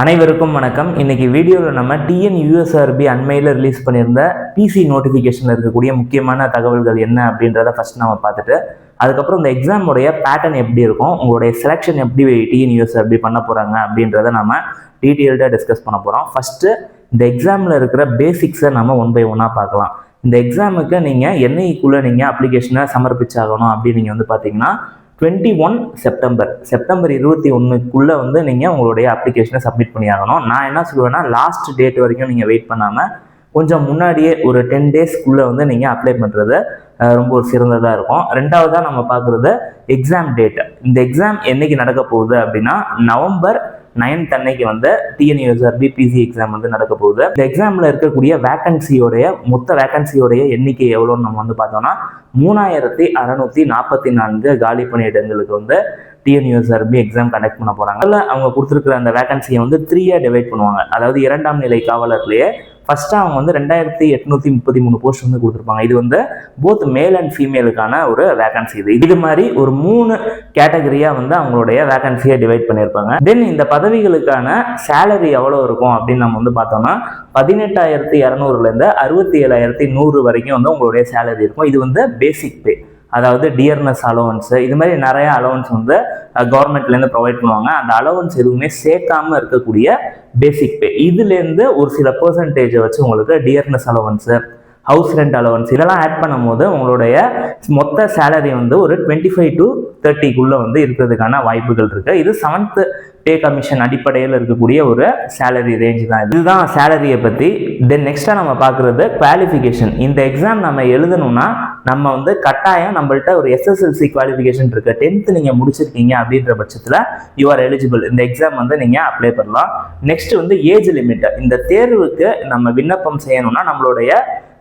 அனைவருக்கும் வணக்கம். இன்னைக்கு வீடியோவில் நம்ம டிஎன் யூஎஸ்ஆர்பி அண்மையில் ரிலீஸ் பண்ணியிருந்த பிசி நோட்டிஃபிகேஷனில் இருக்கக்கூடிய முக்கியமான தகவல்கள் என்ன அப்படின்றத ஃபர்ஸ்ட் நம்ம பார்த்துட்டு அதுக்கப்புறம் இந்த எக்ஸாமுடைய பேட்டர்ன் எப்படி இருக்கும் உங்களுடைய செலெக்ஷன் எப்படி டிஎன் யூஎஸ்ஆர்பி பண்ண போகிறாங்க அப்படின்றத நம்ம டீட்டெயில்டாக டிஸ்கஸ் பண்ண போகிறோம் ஃபஸ்ட்டு இந்த எக்ஸாமில் இருக்கிற பேசிக்ஸை நம்ம ஒன் பை ஒன்னாக பார்க்கலாம். இந்த எக்ஸாமுக்கு நீங்கள் என்னைக்குள்ளே நீங்கள் அப்ளிகேஷனை சமர்ப்பிச்சாகணும் அப்படின்னு நீங்கள் வந்து பார்த்தீங்கன்னா டுவெண்ட்டி ஒன் செப்டம்பர் செப்டம்பர் இருபத்தி ஒன்றுக்குள்ளே வந்து நீங்கள் உங்களுடைய அப்ளிகேஷனை சப்மிட் பண்ணி ஆகணும். நான் என்ன சொல்லுவேன்னா லாஸ்ட் டேட் வரைக்கும் நீங்கள் வெயிட் பண்ணாமல் கொஞ்சம் முன்னாடியே ஒரு டென் டேஸ்க்குள்ளே வந்து நீங்கள் அப்ளை பண்ணுறது ரொம்ப ஒரு சிறந்ததாக இருக்கும். ரெண்டாவதாக நம்ம பார்க்குறது எக்ஸாம் டேட் இந்த எக்ஸாம் என்னைக்கு நடக்க போகுது அப்படின்னா நவம்பர் நைன்த் அன்னைக்கு வந்து டிஎன்யூஎஸ்ஆர்பி பிசி எக்ஸாம் வந்து நடக்க போகுது. இந்த எக்ஸாமில் இருக்கக்கூடிய வேகன்சியோடைய மொத்த வேகன்சியோடைய எண்ணிக்கை எவ்வளோன்னு நம்ம வந்து பார்த்தோம்னா மூணாயிரத்தி அறநூற்றி நாற்பத்தி நான்கு காலி பணியிடங்களுக்கு வந்து டிஎன்யூஎஸ்ஆர்பி எக்ஸாம் கண்டக்ட் பண்ண போகிறாங்க அதில் அவங்க கொடுத்துருக்குற அந்த வேகன்சியை வந்து த்ரீயாக டிவைட் பண்ணுவாங்க. அதாவது இரண்டாம் நிலை காவலர்லேயே ஃபர்ஸ்ட்டாக அவங்க வந்து ரெண்டாயிரத்தி எட்நூத்தி முப்பத்தி மூணு போஸ்ட் வந்து கொடுத்துருப்பாங்க. இது வந்து போத் மேல் அண்ட் ஃபீமேலுக்கான ஒரு வேகன்சி இது. இது மாதிரி ஒரு மூணு கேட்டகரியாக வந்து அவங்களுடைய வேகன்சியை டிவைட் பண்ணியிருப்பாங்க. தென் இந்த பதவிகளுக்கான சேலரி எவ்வளோ இருக்கும் அப்படின்னு நம்ம வந்து பார்த்தோம்னா பதினெட்டாயிரத்தி இரநூறுலேருந்து அறுபத்தி ஏழாயிரத்தி நூறு வரைக்கும் வந்து உங்களுடைய சேலரி இருக்கும். இது வந்து பேசிக் பே அதாவது டியர்னஸ் அலவன்ஸு இது மாதிரி நிறைய அலோவன்ஸ் வந்து கவர்மெண்ட்லேருந்து ப்ரொவைட் பண்ணுவாங்க. அந்த அலோவன்ஸ் எதுவுமே சேர்க்காம இருக்கக்கூடிய பேசிக் பே இதுலேருந்து ஒரு சில பெர்சன்டேஜை வச்சு உங்களுக்கு dearness allowance house rent allowance இதெல்லாம் ஆட் பண்ணும்போது உங்களுடைய மொத்த சேலரி வந்து ஒரு டுவெண்ட்டி ஃபைவ் டு தேர்ட்டிக்குள்ளே வந்து இருக்கிறதுக்கான வாய்ப்புகள் இருக்குது இது செவன்த் பே கமிஷன் அடிப்படையில் இருக்கக்கூடிய ஒரு சேலரி ரேஞ்ச் தான் இதுதான் சேலரியை பற்றி தென் நெக்ஸ்ட்டாக நம்ம பார்க்குறது குவாலிஃபிகேஷன் இந்த எக்ஸாம் நம்ம எழுதணும்னா நம்ம வந்து கட்டாயம் நம்மள்ட்ட ஒரு எஸ்எஸ்எல்சி குவாலிஃபிகேஷன் இருக்குது டென்த்து நீங்கள் முடிச்சிருக்கீங்க அப்படின்ற பட்சத்தில் யூ ஆர் எலிஜிபிள் இந்த எக்ஸாம் வந்து நீங்கள் அப்ளை பண்ணலாம். நெக்ஸ்ட் வந்து ஏஜ் லிமிட் இந்த தேர்வுக்கு நம்ம விண்ணப்பம் செய்யணும்னா நம்மளுடைய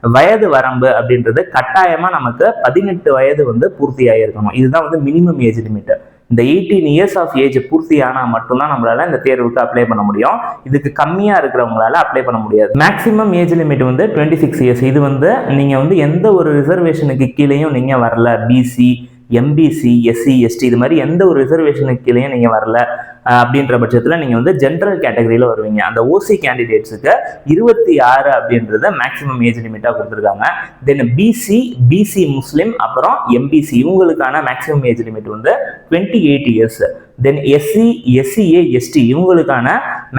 வயது வரம்பு அப்படின்றது கட்டாயமாக நமக்கு பதினெட்டு வயது வந்து பூர்த்தி ஆகியிருக்கணும் இதுதான் வந்து மினிமம் ஏஜ் லிமிட் இந்த எயிட்டீன் இயர்ஸ் ஆஃப் ஏஜ் பூர்த்தி ஆனால் மட்டும்தான் நம்மளால இந்த தேர்வுக்கு அப்ளை பண்ண முடியும். இதுக்கு கம்மியாக இருக்கிறவங்களால அப்ளை பண்ண முடியாது. மேக்ஸிமம் ஏஜ் லிமிட் வந்து டுவெண்ட்டி சிக்ஸ் இயர்ஸ் இது வந்து நீங்கள் வந்து எந்த ஒரு ரிசர்வேஷனுக்கு கீழேயும் நீங்கள் வரல. பிசி எம்பிசி எஸ்சி எஸ்டி இது மாதிரி எந்த ஒரு ரிசர்வேஷனுக்கு கீழேயும் நீங்கள் வரல. அப்படின்ற பட்சத்தில் நீங்கள் வந்து ஜென்ரல் கேட்டகரியில் வருவீங்க. அந்த ஓசி கேண்டிடேட்ஸுக்கு இருபத்தி ஆறு அப்படின்றத மேக்ஸிமம் ஏஜ் லிமிட்டாக கொடுத்துருக்காங்க. தென் பிசி பிசி முஸ்லீம் அப்புறம் எம்பிசி இவங்களுக்கான மேக்ஸிமம் ஏஜ் லிமிட் வந்து twenty eight years then SC SCA ST இவங்களுக்கான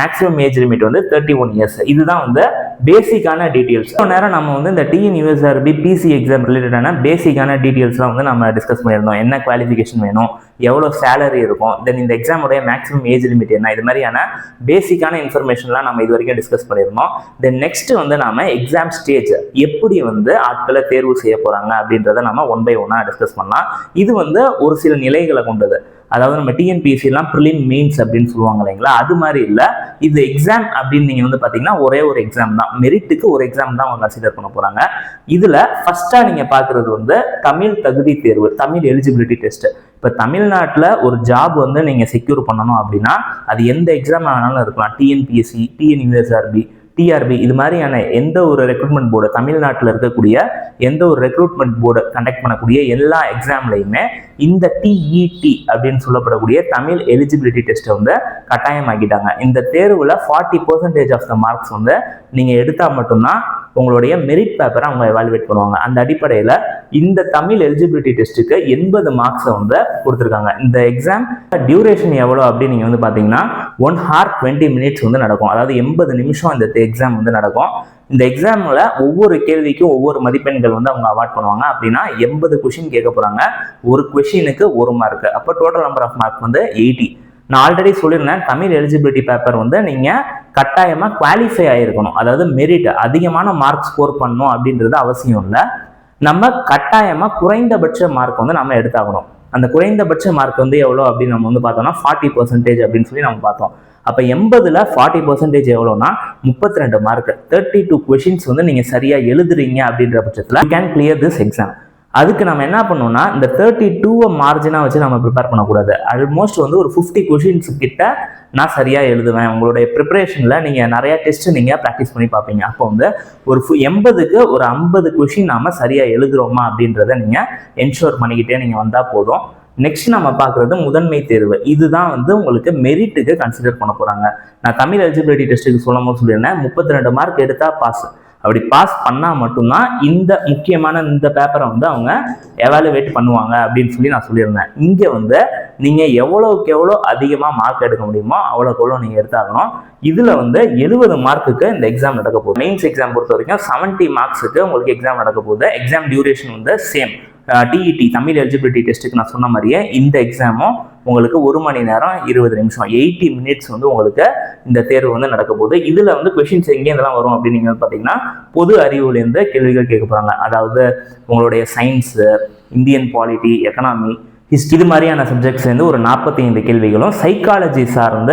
மேக்ஸிமம் ஏஜ் லிமிட் வந்து தேர்ட்டி ஒன் இயர்ஸ் இதுதான் வந்து பேசிக்கான டீட்டெயில்ஸ் இப்போ நேரம் நம்ம வந்து இந்த டிஎன் யூஎஸ்ஆர்பி பிசி எக்ஸாம் ரிலேட்டடான பேசிக்கான டீட்டெயில்ஸ்லாம் வந்து நம்ம டிஸ்கஸ் பண்ணியிருந்தோம். என்ன குவாலிஃபிகேஷன் வேணும்? எவ்வளோ சேலரி இருக்கும்? தென் இந்த எக்ஸாமுடைய மேக்ஸிமம் ஏஜ் லிமிட் என்ன? இது மாதிரியான பேசிக்கான இன்ஃபர்மேஷன்லாம் நம்ம இது வரைக்கும் டிஸ்கஸ் பண்ணியிருந்தோம். தென் நெக்ஸ்ட் வந்து நாம எக்ஸாம் ஸ்டேஜ் எப்படி வந்து ஆட்களை தேர்வு செய்ய போகிறாங்க அப்படின்றத நம்ம ஒன் பை ஒன்னாக டிஸ்கஸ் பண்ணலாம். இது வந்து ஒரு சில நிலைகளை கொண்டது. அதாவது நம்ம டிஎன்பிஎஸ்சிலாம் ப்ரிலிம் மெயின்ஸ் அப்படின்னு சொல்லுவாங்க இல்லைங்களா? அது மாதிரி இல்லை. இது எக்ஸாம் அப்படின்னு நீங்கள் வந்து பார்த்தீங்கன்னா ஒரே ஒரு எக்ஸாம் தான். மெரிட்டுக்கு ஒரு எக்ஸாம் தான் அவங்க கன்சிடர் பண்ண போகிறாங்க இதில் ஃபஸ்ட்டாக நீங்கள் பார்க்குறது வந்து தமிழ் தகுதி தேர்வு தமிழ் எலிஜிபிலிட்டி டெஸ்ட் இப்போ தமிழ்நாட்டில் ஒரு ஜாப் வந்து நீங்கள் செக்யூர் பண்ணணும் அப்படின்னா அது எந்த எக்ஸாம் வேணாலும் இருக்கலாம். டிஎன்பிஎஸ்சி டிஎன்யூஎஸ்ஆர்பி டிஆர்பி இது மாதிரியான எந்த ஒரு ரெக்ரூட்மெண்ட் போர்டு தமிழ்நாட்டில் இருக்கக்கூடிய எந்த ஒரு ரெக்ரூட்மெண்ட் போர்டு கண்டக்ட் பண்ணக்கூடிய எல்லா எக்ஸாம்லையுமே இந்த டிஇடி அப்படின்னு சொல்லப்படக்கூடிய தமிழ் எலிஜிபிலிட்டி டெஸ்ட்டை வந்து கட்டாயமாக்கிட்டாங்க. இந்த தேர்வில் forty percentage of the marks வந்து நீங்கள் எடுத்தால் மட்டும்தான் உங்களுடைய மெரிட் பேப்பரை அவங்க எவாலுவேட் பண்ணுவாங்க. அந்த அடிப்படையில் இந்த தமிழ் எலிஜிபிலிட்டி டெஸ்ட்டுக்கு எண்பது மார்க்ஸை வந்து கொடுத்துருக்காங்க. இந்த எக்ஸாம் டியூரேஷன் எவ்வளோ அப்படின்னு நீங்கள் வந்து பார்த்தீங்கன்னா ஒன் ஹார் டுவெண்ட்டி மினிட்ஸ் வந்து நடக்கும். அதாவது எண்பது நிமிஷம் இந்த எக்ஸாம் வந்து நடக்கும். இந்த எக்ஸாமில் ஒவ்வொரு கேள்விக்கும் ஒவ்வொரு மதிப்பெண்கள் வந்து அவங்க அவார்ட் பண்ணுவாங்க. அப்படின்னா எண்பது கொஷின் கேட்க போகிறாங்க ஒரு கொஷினுக்கு ஒரு மார்க் அப்போ டோட்டல் நம்பர் ஆஃப் மார்க் வந்து எயிட்டி நான் ஆல்ரெடி சொல்லியிருந்தேன் தமிழ் எலிஜிபிலிட்டி பேப்பர் வந்து நீங்கள் கட்டாயமாக குவாலிஃபை ஆகிருக்கணும் அதாவது மெரிட் அதிகமான மார்க் ஸ்கோர் பண்ணணும் அப்படின்றது அவசியம் இல்லை. நம்ம கட்டாயமாக குறைந்தபட்ச மார்க் வந்து நம்ம எடுத்தாகணும். அந்த குறைந்தபட்ச மார்க் வந்து எவ்வளோ அப்படின்னு நம்ம வந்து பார்த்தோம்னா ஃபார்ட்டி பர்சன்டேஜ் அப்படின்னு சொல்லி நம்ம பார்த்தோம். அப்போ எண்பதுல ஃபார்ட்டி பர்சன்டேஜ் எவ்வளோனா முப்பத்தி ரெண்டு மார்க் தேர்ட்டி டூ கொஷின்ஸ் வந்து நீங்கள் சரியாக எழுதுறீங்க அப்படின்ற பட்சத்தில் கேன் கிளியர் திஸ் எக்ஸாம் அதுக்கு நம்ம என்ன பண்ணோம்னா இந்த தேர்ட்டி டூவை மார்ஜினாக வச்சு நம்ம ப்ரிப்பேர் பண்ணக்கூடாது. ஆல்மோஸ்ட் வந்து ஒரு ஃபிஃப்டி கொஷின்ஸ் கிட்ட நான் சரியாக எழுதுவேன். உங்களுடைய ப்ரிப்பரேஷனில் நீங்கள் நிறையா டெஸ்ட்டு நீங்கள் ப்ராக்டிஸ் பண்ணி பார்ப்பீங்க. அப்போ வந்து ஒரு ஃபு- எண்பதுக்கு ஒரு ஐம்பது கொஷின் நாம சரியாக எழுதுகிறோமா அப்படின்றத நீங்கள் என்ஷோர் பண்ணிக்கிட்டே நீங்கள் வந்தால் போதும். நெக்ஸ்ட் நம்ம பார்க்குறது முதன்மை தேர்வு. இதுதான் வந்து உங்களுக்கு மெரிட்டுக்கு கன்சிடர் பண்ண போகிறாங்க நான் தமிழ் எலிஜிபிலிட்டி டெஸ்ட்டுக்கு சொல்லும் போது சொல்லியிருந்தேன் முப்பத்தி ரெண்டு மார்க் எடுத்தால் பாஸ் அப்படி பாஸ் பண்ணால் மட்டும்தான் இந்த முக்கியமான இந்த பேப்பரை வந்து அவங்க எவாலுவேட் பண்ணுவாங்க அப்படின்னு சொல்லி நான் சொல்லியிருந்தேன். இங்கே வந்து நீங்கள் எவ்வளோக்கு எவ்வளோ அதிகமாக மார்க் எடுக்க முடியுமோ அவ்வளோக்கு எவ்வளோ நீங்கள் எடுத்தாகணும். இதில் வந்து எழுபது மார்க்குக்கு இந்த எக்ஸாம் நடக்க போகுது. மெயின்ஸ் எக்ஸாம் பொறுத்த வரைக்கும் செவன்ட்டி மார்க்ஸுக்கு உங்களுக்கு எக்ஸாம் நடக்க போகுது. எக்ஸாம் டியூரேஷன் வந்து சேம் டிஇடி தமிழ் எலிஜிபிலிட்டி டெஸ்ட்டுக்கு நான் சொன்ன மாதிரியே இந்த எக்ஸாமும் உங்களுக்கு ஒரு மணி நேரம் இருபது நிமிஷம் எயிட்டி மினிட்ஸ் வந்து உங்களுக்கு இந்த தேர்வு வந்து நடக்க போகுது. இதில் வந்து கொஷின்ஸ் எங்கேருந்தெல்லாம் வரும் அப்படின்னு நீங்கள் வந்து பார்த்தீங்கன்னா பொது அறிவுலேருந்து கேள்விகள் கேட்க போகிறாங்க அதாவது உங்களுடைய சயின்ஸு இந்தியன் பாலிட்டி எக்கனாமி ஹிஸ்ட் இது மாதிரியான சப்ஜெக்ட்ஸ்லேருந்து ஒரு நாற்பத்தி ஐந்து கேள்விகளும் சைக்காலஜி சார்ந்த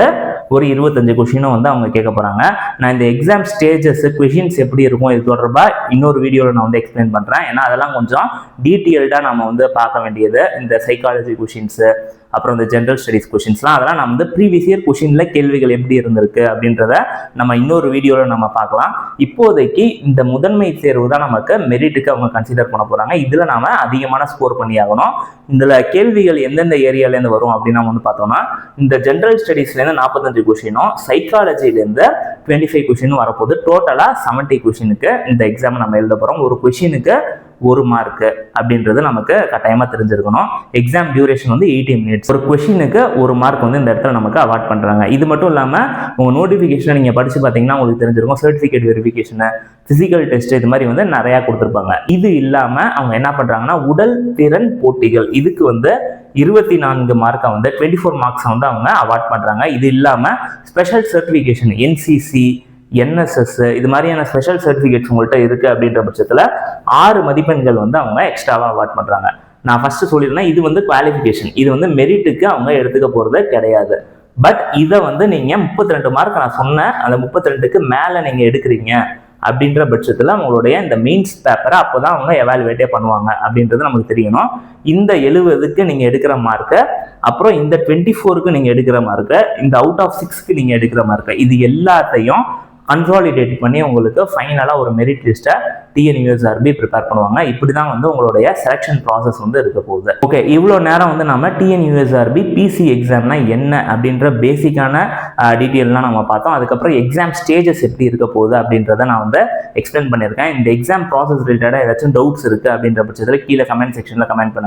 ஒரு இருபத்தஞ்சு கொஷினும் வந்து அவங்க கேட்க போகிறாங்க நான் இந்த எக்ஸாம் ஸ்டேஜஸ் கொஷின்ஸ் எப்படி இருக்கும் இது தொடர்பாக இன்னொரு வீடியோவில் நான் வந்து எக்ஸ்பிளைன் பண்ணுறேன் ஏன்னா அதெல்லாம் கொஞ்சம் டீட்டெயில்டாக நம்ம வந்து பார்க்க வேண்டியது. இந்த சைக்காலஜி கொஷின்ஸு அப்புறம் இந்த ஜென்ரல் ஸ்டடீஸ் கொஷின்ஸ்லாம் அதெல்லாம் நம்ம வந்து ப்ரீவியஸ் இயர் கொஷினில் கேள்விகள் எப்படி இருந்திருக்கு அப்படின்றத நம்ம இன்னொரு வீடியோவில் நம்ம பார்க்கலாம். இப்போதைக்கு இந்த முதன்மை தேர்வு தான் நமக்கு மெரிட்டுக்கு அவங்க கன்சிடர் பண்ண போகிறாங்க இதில் நாம் அதிகமான ஸ்கோர் பண்ணி ஆகணும். இதில் கேள்விகள் எந்தெந்த ஏரியாலேருந்து வரும் அப்படின்னு நம்ம வந்து பார்த்தோம்னா இந்த ஜென்ரல் ஸ்டடீஸ்லேருந்து நாற்பத்தஞ்சு கொஷினும் சைக்காலஜிலேருந்து டுவெண்ட்டி ஃபைவ் கொஷினும் வரப்போகுது டோட்டலாக செவன்ட்டி கொஷினுக்கு இந்த எக்ஸாமை நம்ம எழுத போகிறோம் ஒரு கொஷினுக்கு ஒரு மார்க்கு அப்படின்றது நமக்கு கட்டாயமாக தெரிஞ்சிருக்கணும். எக்ஸாம் டியூரேஷன் வந்து எயிட்டி மினிட்ஸ் ஒரு கொஷினுக்கு ஒரு மார்க் வந்து இந்த இடத்துல நமக்கு அவார்ட் பண்ணுறாங்க இது மட்டும் இல்லாமல் உங்கள் நோட்டிஃபிகேஷனை நீங்கள் படித்து பார்த்தீங்கன்னா உங்களுக்கு தெரிஞ்சிருக்கும். சர்டிஃபிகேட் வெரிஃபிகேஷனு ஃபிசிக்கல் டெஸ்ட் இது மாதிரி வந்து நிறையா கொடுத்துருப்பாங்க. இது இல்லாமல் அவங்க என்ன பண்ணுறாங்கன்னா உடல் திறன் போட்டிகள். இதுக்கு வந்து இருபத்தி நான்கு மார்க்கை வந்து டுவெண்ட்டி ஃபோர் மார்க்ஸை வந்து அவங்க அவார்ட் பண்ணுறாங்க இது இல்லாமல் ஸ்பெஷல் சர்டிஃபிகேஷன் என்சிசி என்எஸ்எஸ் இது மாதிரியான ஸ்பெஷல் சர்டிஃபிகேட்ஸ் உங்கள்கிட்ட இருக்குது அப்படின்ற பட்சத்தில் ஆறு மதிப்பெண்கள் வந்து அவங்க எக்ஸ்ட்ராவாக அவார்ட் பண்ணுறாங்க நான் ஃபஸ்ட்டு சொல்லியிருந்தேன் இது வந்து குவாலிஃபிகேஷன் இது வந்து மெரிட்டுக்கு அவங்க எடுத்துக்க போகிறது கிடையாது. பட் இதை வந்து நீங்கள் முப்பத்தி ரெண்டு மார்க் நான் சொன்னேன் அந்த முப்பத்தி ரெண்டுக்கு மேலே நீங்கள் எடுக்கிறீங்க. அப்படின்ற பட்சத்தில் உங்களுடைய இந்த மெயின்ஸ் பேப்பரை அப்போ தான் அவங்க எவாலுவேட்டே பண்ணுவாங்க அப்படின்றது நமக்கு தெரியணும். இந்த எழுபதுக்கு நீங்கள் எடுக்கிற மார்க்கை அப்புறம் இந்த டுவெண்ட்டி ஃபோருக்கு நீங்கள் எடுக்கிற மார்க்கை இந்த அவுட் ஆஃப் சிக்ஸ்க்கு நீங்கள் எடுக்கிற மார்க்கை இது எல்லாத்தையும் கன்சாலிடேட் பண்ணி உங்களுக்கு ஃபைனலாக ஒரு மெரிட் லிஸ்ட்டை டிஎன்யூஎஸ்ஆர்பி ப்ரிப்பேர் பண்ணுவாங்க. இப்படி தான் வந்து உங்களுடைய செலெக்ஷன் ப்ராசஸ் வந்து இருக்க போகுது. ஓகே இவ்வளோ நேரம் வந்து நம்ம டிஎன்யூஎஸ்ஆர்பி பிசி எக்ஸாம்னா என்ன அப்படின்ற பேசிக்கான டீட்டெயில்லாம் நம்ம பார்த்தோம். அதுக்கப்புறம் எக்ஸாம் ஸ்டேஜஸ் எப்படி இருக்க போகுது அப்படின்றத நான் வந்து எக்ஸ்பிளைன் பண்ணியிருக்கேன். இந்த எக்ஸாம் ப்ராசஸ் ரிலேட்டடாக ஏதாச்சும் டவுட்ஸ் இருக்குது அப்படின்ற பட்சத்தில் கீழே கமெண்ட் செக்ஷனில் கமெண்ட் பண்ணுங்க.